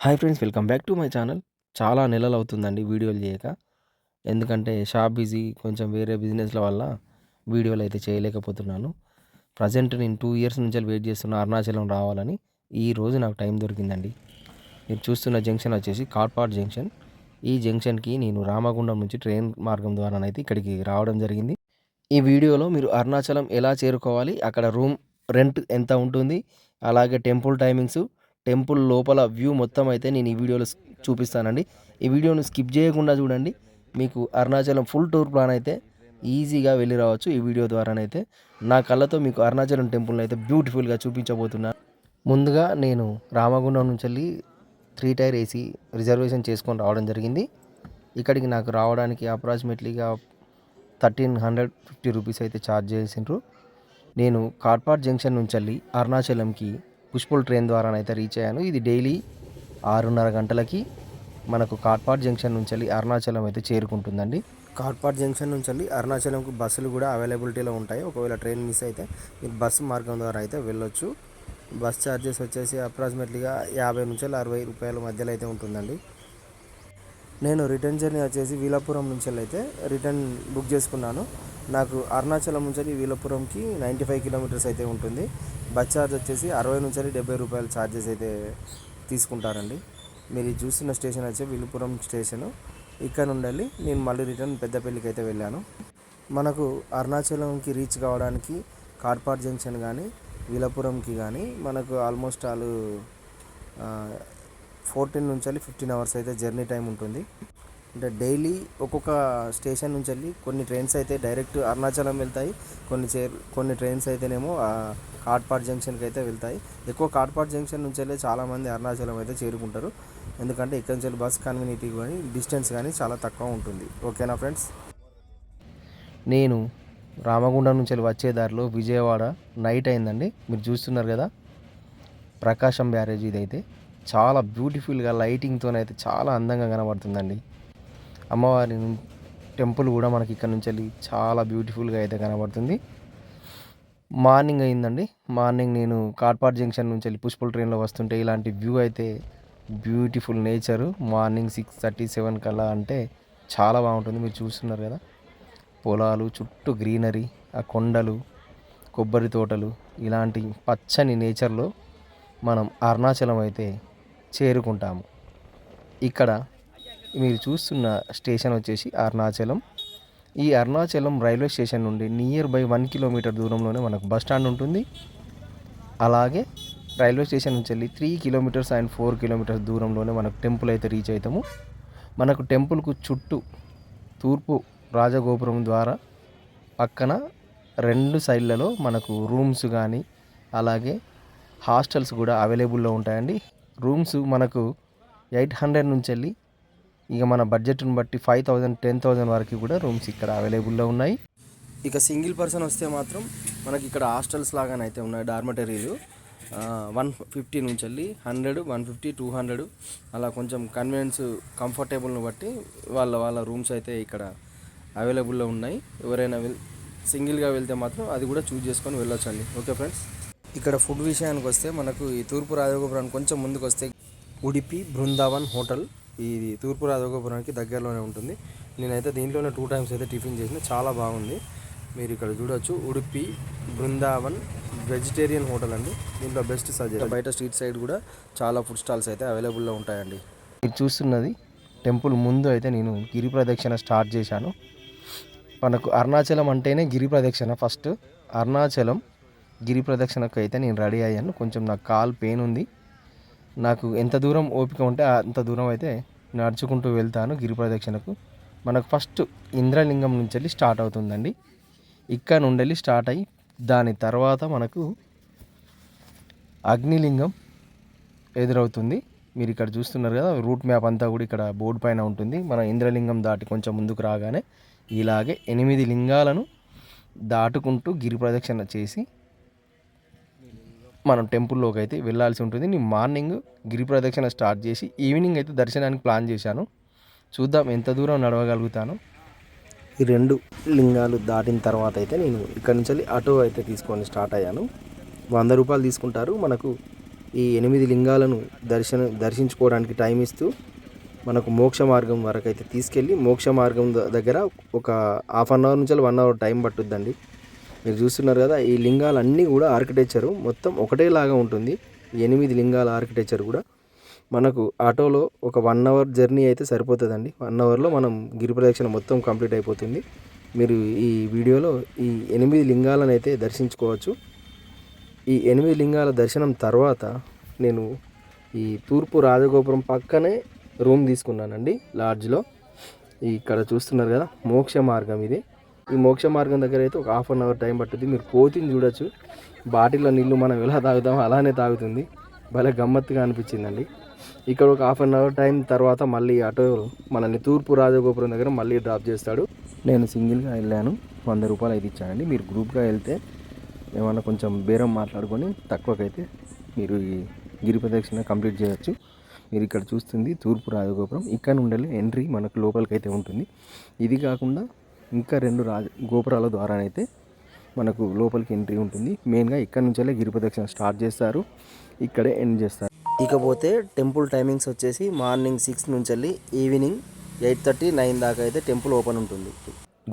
Hi friends welcome back to my channel. చాలా నెలలు అవుతుందండి వీడియోలు చేయక. ఎందుకంటే షాప్ బిజీ కొంచెం వేరే బిజినెస్ల వల్ల వీడియోలు అయితే చేయలేకపోతున్నాను. ప్రజెంట్ నేను టూ ఇయర్స్ నుంచి వెయిట్ చేస్తున్న అరుణాచలం రావాలని. ఈ రోజు నాకు టైం దొరికిందండి. మీరు చూస్తున్న జంక్షన్ వచ్చేసి కార్పాట్ జంక్షన్. ఈ జంక్షన్కి నేను రామగుండం నుంచి ట్రైన్ మార్గం ద్వారానైతే ఇక్కడికి రావడం జరిగింది. ఈ వీడియోలో మీరు అరుణాచలం ఎలా చేరుకోవాలి అక్కడ రూమ్ రెంట్ ఎంత ఉంటుంది అలాగే టెంపుల్ టైమింగ్స్ టెంపుల్ లోపల వ్యూ మొత్తం అయితే నేను ఈ వీడియోలో చూపిస్తానండి. ఈ వీడియోను స్కిప్ చేయకుండా చూడండి. మీకు అరుణాచలం ఫుల్ టూర్ ప్లాన్ అయితే ఈజీగా వెళ్ళి రావచ్చు ఈ వీడియో ద్వారానైతే. నా కళ్ళతో మీకు అరుణాచలం టెంపుల్ని అయితే బ్యూటిఫుల్గా చూపించబోతున్నాను ముందుగా నేను రామగుండం నుంచి వెళ్ళి త్రీ టైర్ ఏసీ రిజర్వేషన్ చేసుకొని రావడం జరిగింది. ఇక్కడికి నాకు రావడానికి అప్రాక్సిమేట్లీగా థర్టీన్ హండ్రెడ్ ఫిఫ్టీ రూపీస్ అయితే ఛార్జ్ చేసిండ్రు. నేను కార్పాట్ జంక్షన్ నుంచి వెళ్ళి అరుణాచలంకి పుష్పల్ ట్రైన్ ద్వారానైతే రీచ్ అయ్యాను. ఇది డైలీ ఆరున్నర గంటలకి మనకు కాట్పాడ్ జంక్షన్ నుంచి వెళ్ళి అరుణాచలం అయితే చేరుకుంటుందండి. కాట్పాడ్ జంక్షన్ నుంచి వెళ్ళి అరుణాచలంకు బస్సులు కూడా అవైలబిలిటీలో ఉంటాయి. ఒకవేళ ట్రైన్ మిస్ అయితే మీరు బస్సు మార్గం ద్వారా అయితే వెళ్ళొచ్చు. బస్ ఛార్జెస్ వచ్చేసి అప్రాక్సిమేట్లీగా యాభై నుంచి అరవై రూపాయల మధ్యలో అయితే ఉంటుందండి. నేను రిటర్న్ జర్నీ వచ్చేసి వీలాపురం నుంచి అయితే రిటర్న్ బుక్ చేసుకున్నాను. నాకు అరుణాచలం నుంచి వీలాపురంకి నైంటీ ఫైవ్ కిలోమీటర్స్ అయితే ఉంటుంది. బస్ ఛార్జ్ వచ్చేసి అరవై నుంచి డెబ్బై రూపాయల ఛార్జెస్ అయితే తీసుకుంటారండి. మీరు చూసిన చూస్తున్న స్టేషన్ వచ్చి విలుపురం స్టేషను. ఇక్కడ నుండి నేను మళ్ళీ రిటర్న్ పెద్దపల్లికి అయితే వెళ్ళాను. మనకు అరుణాచలంకి రీచ్ కావడానికి కాడ్పాడ్ జంక్షన్ కానీ విలపురంకి కానీ మనకు ఆల్మోస్ట్ ఆల్ ఫోర్టీన్ నుంచి ఫిఫ్టీన్ అవర్స్ అయితే జర్నీ టైం ఉంటుంది. అంటే డైలీ ఒక్కొక్క స్టేషన్ నుంచి వెళ్ళి కొన్ని ట్రైన్స్ అయితే డైరెక్ట్ అరుణాచలం వెళ్తాయి కొన్ని చే కొన్ని ట్రైన్స్ అయితేనేమో కాట్పాడ్ జంక్షన్కి అయితే వెళ్తాయి. ఎక్కువ కాట్పాడ్ జంక్షన్ నుంచి వెళ్ళి చాలామంది అరుణాచలం అయితే చేరుకుంటారు. ఎందుకంటే ఇక్కడి నుంచి వెళ్ళి బస్ కన్వీనిటీ కానీ డిస్టెన్స్ కానీ చాలా తక్కువ ఉంటుంది. ఓకేనా ఫ్రెండ్స్? నేను రామగుండం నుంచి వెళ్ళి వచ్చే దారిలో విజయవాడ నైట్ అయిందండి. మీరు చూస్తున్నారు కదా ప్రకాశం బ్యారేజ్ ఇదైతే. చాలా బ్యూటిఫుల్గా లైటింగ్తోనైతే చాలా అందంగా కనబడుతుందండి. అమ్మవారి టెంపుల్ కూడా మనకి ఇక్కడ నుంచి వెళ్ళి చాలా బ్యూటిఫుల్గా అయితే కనబడుతుంది. మార్నింగ్ అయిందండి. మార్నింగ్ నేను కాట్పాడ్ జంక్షన్ నుంచి వెళ్ళి పుష్పల్ ట్రైన్లో వస్తుంటే ఇలాంటి వ్యూ అయితే beautiful nature. Morning six thirty seven కల్లా అంటే చాలా బాగుంటుంది. మీరు చూస్తున్నారు కదా. పొలాలు చుట్టూ గ్రీనరీ ఆ కొండలు కొబ్బరి తోటలు ఇలాంటి పచ్చని నేచర్లో మనం అరుణాచలం అయితే చేరుకుంటాము. ఇక్కడ మీరు చూస్తున్న స్టేషన్ వచ్చేసి అరుణాచలం. ఈ అరుణాచలం రైల్వే స్టేషన్ నుండి నియర్ బై వన్ కిలోమీటర్ దూరంలోనే మనకు బస్ స్టాండ్ ఉంటుంది. అలాగే రైల్వే స్టేషన్ నుంచి వెళ్ళి three kilometers and four kilometers దూరంలోనే మనకు టెంపుల్ అయితే రీచ్ అవుతాము. మనకు టెంపుల్కు చుట్టూ తూర్పు రాజగోపురం ద్వారా పక్కన రెండు సైడ్లలో మనకు రూమ్స్ కానీ అలాగే హాస్టల్స్ కూడా అవైలబుల్లో ఉంటాయండి. రూమ్స్ మనకు ఎయిట్ హండ్రెడ్ నుంచి వెళ్ళి ఇక మన బడ్జెట్ని బట్టి ఫైవ్ థౌజండ్ టెన్ థౌజండ్ వరకు కూడా రూమ్స్ ఇక్కడ అవైలబుల్లో ఉన్నాయి. ఇక సింగిల్ పర్సన్ వస్తే మాత్రం మనకి ఇక్కడ హాస్టల్స్ లాగానైతే ఉన్నాయి డార్మటరీలు. వన్ ఫిఫ్టీ నుంచి వెళ్ళి hundred one fifty two hundred. అలా కొంచెం కన్వీనియన్స్ కంఫర్టబుల్ని బట్టి వాళ్ళ వాళ్ళ రూమ్స్ అయితే ఇక్కడ అవైలబుల్లో ఉన్నాయి. ఎవరైనా వెల్ సింగిల్గా వెళ్తే మాత్రం అది కూడా చూజ్ చేసుకొని వెళ్ళొచ్చండి. Okay friends? ఇక్కడ ఫుడ్ విషయానికి వస్తే మనకు ఈ తూర్పు రాజగోపురానికి కొంచెం ముందుకు వస్తే ఉడిపి బృందావన్ హోటల్. ఇది తూర్పు రాజగోపురానికి దగ్గరలోనే ఉంటుంది. నేనైతే దీంట్లోనే టూ టైమ్స్ అయితే టిఫిన్ చేసిన. చాలా బాగుంది. మీరు ఇక్కడ చూడొచ్చు. ఉడిపి బృందావన్ వెజిటేరియన్ హోటల్ అండి. దీంట్లో బెస్ట్ సజెస్ట్ బయట స్ట్రీట్ సైడ్ కూడా చాలా ఫుడ్ స్టాల్స్ అయితే అవైలబుల్లో ఉంటాయండి. మీరు చూస్తున్నది టెంపుల్ ముందు అయితే నేను గిరి ప్రదక్షిణ స్టార్ట్ చేశాను. మనకు అరుణాచలం అంటేనే గిరి ప్రదక్షిణ ఫస్ట్ అరుణాచలం గిరి ప్రదక్షిణకు అయితే నేను రెడీ అయ్యాను. కొంచెం నాకు కాల్ పెయిన్ ఉంది. నాకు ఎంత దూరం ఓపిక ఉంటే అంత దూరం అయితే నడుచుకుంటూ వెళ్తాను గిరి ప్రదక్షిణకు. మనకు ఫస్ట్ ఇంద్రలింగం నుంచి వెళ్ళి స్టార్ట్ అవుతుందండి. ఇక్కడ నుండి వెళ్ళి స్టార్ట్ అయ్యి దాని తర్వాత మనకు అగ్నిలింగం ఎదురవుతుంది. మీరు ఇక్కడ చూస్తున్నారు కదా రూట్ మ్యాప్ అంతా కూడా ఇక్కడ బోర్డు పైన ఉంటుంది. మనం ఇంద్రలింగం దాటి కొంచెం ముందుకు రాగానే ఇలాగే ఎనిమిది లింగాలను దాటుకుంటూ గిరి ప్రదక్షిణ చేసి మనం టెంపుల్లోకి అయితే వెళ్ళాల్సి ఉంటుంది. నేను మార్నింగ్ గిరి ప్రదక్షిణ స్టార్ట్ చేసి ఈవినింగ్ అయితే దర్శనానికి ప్లాన్ చేశాను. చూద్దాం ఎంత దూరం నడవగలుగుతాను. ఈ రెండు లింగాలు దాటిన తర్వాత అయితే నేను ఇక్కడ నుంచి వెళ్ళి ఆటో అయితే తీసుకొని స్టార్ట్ అయ్యాను. వంద రూపాయలు తీసుకుంటారు. మనకు ఈ ఎనిమిది లింగాలను దర్శన దర్శించుకోవడానికి టైం ఇస్తూ మనకు మోక్ష మార్గం వరకు అయితే తీసుకెళ్ళి మోక్ష మార్గం దగ్గర ఒక హాఫ్ అన్ అవర్ నుంచి వన్ అవర్ టైం పట్టుద్దండి. మీరు చూస్తున్నారు కదా ఈ లింగాలన్నీ కూడా ఆర్కిటెక్చరు మొత్తం ఒకటేలాగా ఉంటుంది. ఎనిమిది లింగాల ఆర్కిటెక్చర్ కూడా. మనకు ఆటోలో ఒక వన్ అవర్ జర్నీ అయితే సరిపోతుందండి. వన్ అవర్లో మనం గిరి ప్రదక్షిణ మొత్తం కంప్లీట్ అయిపోతుంది. మీరు ఈ వీడియోలో ఈ ఎనిమిది లింగాలను అయితే దర్శించుకోవచ్చు. ఈ ఎనిమిది లింగాల దర్శనం తర్వాత నేను ఈ తూర్పు రాజగోపురం పక్కనే రూమ్ తీసుకున్నానండి లాడ్జ్లో. ఇక్కడ చూస్తున్నారు కదా మోక్ష మార్గం ఇది. ఈ మోక్ష మార్గం దగ్గర అయితే ఒక హాఫ్ అన్ అవర్ టైం పట్టుద్ది. మీరు కోతిని చూడొచ్చు. బాటిల్లో నీళ్ళు మనం ఎలా తాగుతామో అలానే తాగుతుంది. భలే గమ్మత్తుగా అనిపించిందండి. ఇక్కడ ఒక హాఫ్ అన్ అవర్ టైం తర్వాత మళ్ళీ ఆటో మనల్ని తూర్పు రాజగోపురం దగ్గర మళ్ళీ డ్రాప్ చేస్తాడు. నేను సింగిల్గా వెళ్ళాను. వంద రూపాయలు అయితే ఇచ్చానండి మీరు గ్రూప్గా వెళ్తే ఏమన్నా కొంచెం బేరం మాట్లాడుకొని తక్కువకైతే మీరు ఈ గిరి ప్రదక్షిణ కంప్లీట్ చేయొచ్చు. మీరు ఇక్కడ చూస్తుంది తూర్పు రాజగోపురం. ఇక్కడ నుండి ఎంట్రీ మనకు లోపలికి అయితే ఉంటుంది. ఇది కాకుండా ఇంకా రెండు రాజ గోపురాల ద్వారా అయితే మనకు లోపలికి ఎంట్రీ ఉంటుంది. మెయిన్గా ఇక్కడ నుంచే గిరి ప్రదక్షిణ స్టార్ట్ చేస్తారు. ఇక్కడే ఎండ్ చేస్తారు. ఇకపోతే టెంపుల్ టైమింగ్స్ వచ్చేసి మార్నింగ్ సిక్స్ నుంచి వెళ్ళి ఈవినింగ్ ఎయిట్ థర్టీ నైన్ దాకా అయితే టెంపుల్ ఓపెన్ ఉంటుంది.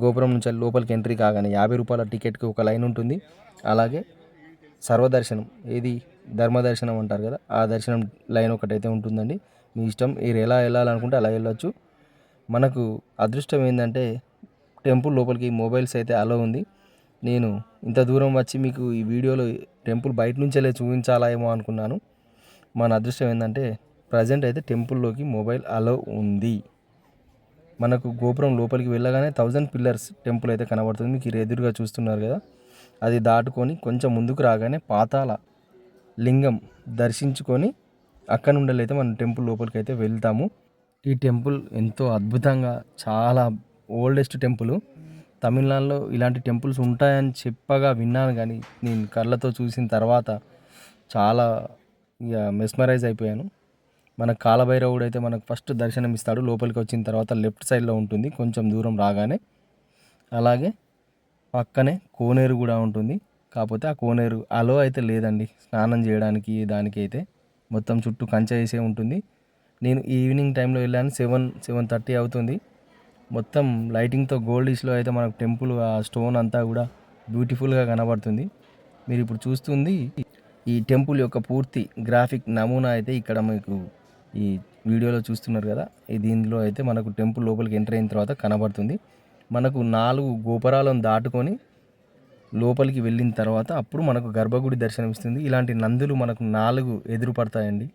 గోపురం నుంచి వెళ్ళి లోపలికి ఎంట్రీ కాగానే యాభై రూపాయల టికెట్కి ఒక లైన్ ఉంటుంది. అలాగే సర్వదర్శనం ఏది ధర్మదర్శనం అంటారు కదా ఆ దర్శనం లైన్ ఒకటైతే ఉంటుందండి. మీ ఇష్టం మీరు ఎలా వెళ్ళాలనుకుంటే అలా వెళ్ళొచ్చు. మనకు అదృష్టం ఏంటంటే టెంపుల్ లోపలికి మొబైల్స్ అయితే అలో ఉంది. నేను ఇంత దూరం వచ్చి మీకు ఈ వీడియోలో టెంపుల్ బయట నుంచెలే చూపించాలా ఏమో అనుకున్నాను. మన అదృష్టం ఏంటంటే ప్రజెంట్ అయితే టెంపుల్లోకి మొబైల్ అలో ఉంది. మనకు గోపురం లోపలికి వెళ్ళగానే థౌజండ్ పిల్లర్స్ టెంపుల్ అయితే కనబడుతుంది. మీకు ఎదురుగా చూస్తున్నారు కదా. అది దాటుకొని కొంచెం ముందుకు రాగానే పాతాల లింగం దర్శించుకొని అక్కడ నుండి అయితే మనం టెంపుల్ లోపలికి అయితే వెళ్తాము. ఈ టెంపుల్ ఎంతో అద్భుతంగా చాలా ఓల్డెస్ట్ టెంపుల్. తమిళనాడులో ఇలాంటి టెంపుల్స్ ఉంటాయని చెప్పగా విన్నాను కానీ నేను కళ్ళతో చూసిన తర్వాత చాలా ఇక మెస్మరైజ్ అయిపోయాను. మన కాలభైరవుడు అయితే మనకు ఫస్ట్ దర్శనం ఇస్తాడు లోపలికి వచ్చిన తర్వాత లెఫ్ట్ సైడ్లో ఉంటుంది కొంచెం దూరం రాగానే. అలాగే పక్కనే కోనేరు కూడా ఉంటుంది కాకపోతే ఆ కోనేరు అలో అయితే లేదండి. స్నానం చేయడానికి దానికి అయితే మొత్తం చుట్టూ కంచె వేసే ఉంటుంది. నేను ఈవినింగ్ టైంలో వెళ్ళాను సెవెన్ సెవెన్ థర్టీ అవుతుంది. మొత్తం లైటింగ్తో గోల్డిష్లో అయితే మనకు టెంపుల్ ఆ స్టోన్ అంతా కూడా బ్యూటిఫుల్గా కనబడుతుంది. మీరు ఇప్పుడు చూస్తుంది ఈ టెంపుల్ యొక్క పూర్తి గ్రాఫిక్ నమూనా అయితే ఇక్కడ మీకు ఈ వీడియోలో చూస్తున్నారు కదా. దీనిలో అయితే మనకు టెంపుల్ లోపలికి ఎంటర్ అయిన తర్వాత కనబడుతుంది. మనకు నాలుగు గోపురాలను దాటుకొని లోపలికి వెళ్ళిన తర్వాత అప్పుడు మనకు గర్భగుడి దర్శనం ఇస్తుంది ఇలాంటి నందులు మనకు నాలుగు ఎదురుపడతాయండి.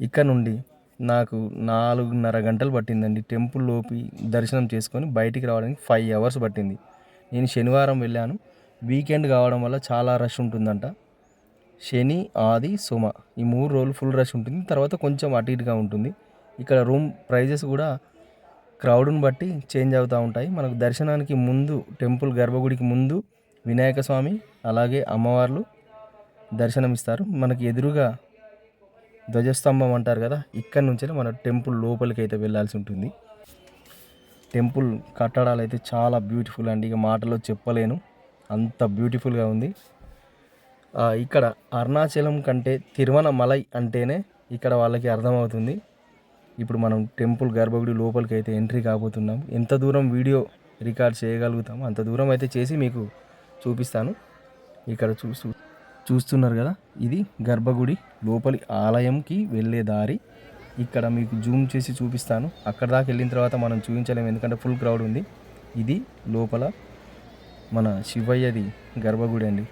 ఇక్కడ నుండి నాకు నాలుగున్నర గంటలు పట్టిందండి. టెంపుల్ లోపి దర్శనం చేసుకొని బయటికి రావడానికి ఫైవ్ అవర్స్ పట్టింది. నేను శనివారం వెళ్ళాను. వీకెండ్ కావడం వల్ల చాలా రష్ ఉంటుందంట. శని ఆది సుమ ఈ మూడు రోజులు ఫుల్ రష్ ఉంటుంది. తర్వాత కొంచెం అటు ఇటుగా ఉంటుంది. ఇక్కడ రూమ్ ప్రైజెస్ కూడా క్రౌడ్ని బట్టి చేంజ్ అవుతూ ఉంటాయి. మనకు దర్శనానికి ముందు టెంపుల్ గర్భగుడికి ముందు వినాయక స్వామి అలాగే అమ్మవార్లు దర్శనమిస్తారు. మనకి ఎదురుగా ధ్వజస్తంభం అంటారు కదా ఇక్కడ నుంచే మన టెంపుల్ లోపలికి అయితే వెళ్ళాల్సి ఉంటుంది. టెంపుల్ కట్టడాలు అయితే చాలా బ్యూటిఫుల్ అండి. ఇక మాటలో చెప్పలేను. అంత బ్యూటిఫుల్గా ఉంది. ఇక్కడ అరుణాచలం కంటే తిరువనమలై అంటేనే ఇక్కడ వాళ్ళకి అర్థమవుతుంది. ఇప్పుడు మనం టెంపుల్ గర్భగుడి లోపలికి అయితే ఎంట్రీ కాబోతున్నాం. ఎంత దూరం వీడియో రికార్డ్ చేయగలుగుతాము అంత దూరం అయితే చేసి మీకు చూపిస్తాను. ఇక్కడ చూసు చూస్తున్నారు కదా? ఇది గర్భగుడి లోపలి ఆలయంకి వెళ్ళే దారి. ఇక్కడ మీకు జూమ్ చేసి చూపిస్తాను. అక్కడ దాకా వెళ్ళిన తర్వాత మనం చూపించలేము ఎందుకంటే ఫుల్ క్రౌడ్ ఉంది. ఇది లోపల మన శివయ్యది గర్భగుడి అండి.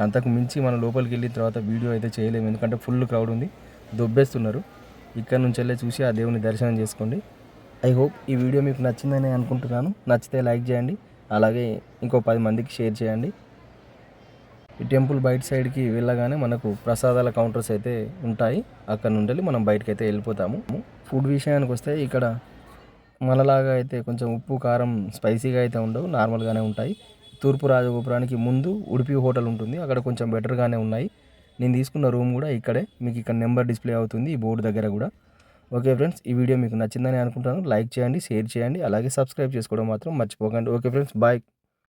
అంతకు మించి మనం లోపలికి వెళ్ళిన తర్వాత వీడియో అయితే చేయలేము ఎందుకంటే ఫుల్ క్రౌడ్ ఉంది. దొబ్బేస్తున్నారు. ఇక్కడ నుంచి వెళ్ళి చూసి ఆ దేవుని దర్శనం చేసుకోండి. ఐ హోప్ ఈ వీడియో మీకు నచ్చిందని అనుకుంటున్నాను. నచ్చితే లైక్ చేయండి. అలాగే ఇంకో పది మందికి షేర్ చేయండి. ఈ టెంపుల్ బయట సైడ్కి వెళ్ళగానే మనకు ప్రసాదాల కౌంటర్స్ అయితే ఉంటాయి. అక్కడ నుండి మనం బయటకు అయితే వెళ్ళిపోతాము. ఫుడ్ విషయానికి వస్తే ఇక్కడ మనలాగా అయితే కొంచెం ఉప్పు కారం స్పైసీగా అయితే ఉండవు. నార్మల్గానే ఉంటాయి. తూర్పు రాజగోపురానికి ముందు ఉడిపి హోటల్ ఉంటుంది. అక్కడ కొంచెం బెటర్గానే ఉన్నాయి. నేను తీసుకున్న రూమ్ కూడా ఇక్కడే. మీకు ఇక్కడ నెంబర్ డిస్ప్లే అవుతుంది ఈ బోర్డు దగ్గర కూడా. ఓకే ఫ్రెండ్స్ ఈ వీడియో మీకు నచ్చిందని అనుకుంటాను లైక్ చేయండి షేర్ చేయండి. అలాగే సబ్స్క్రైబ్ చేసుకోవడం మాత్రం మర్చిపోకండి. Okay friends bye.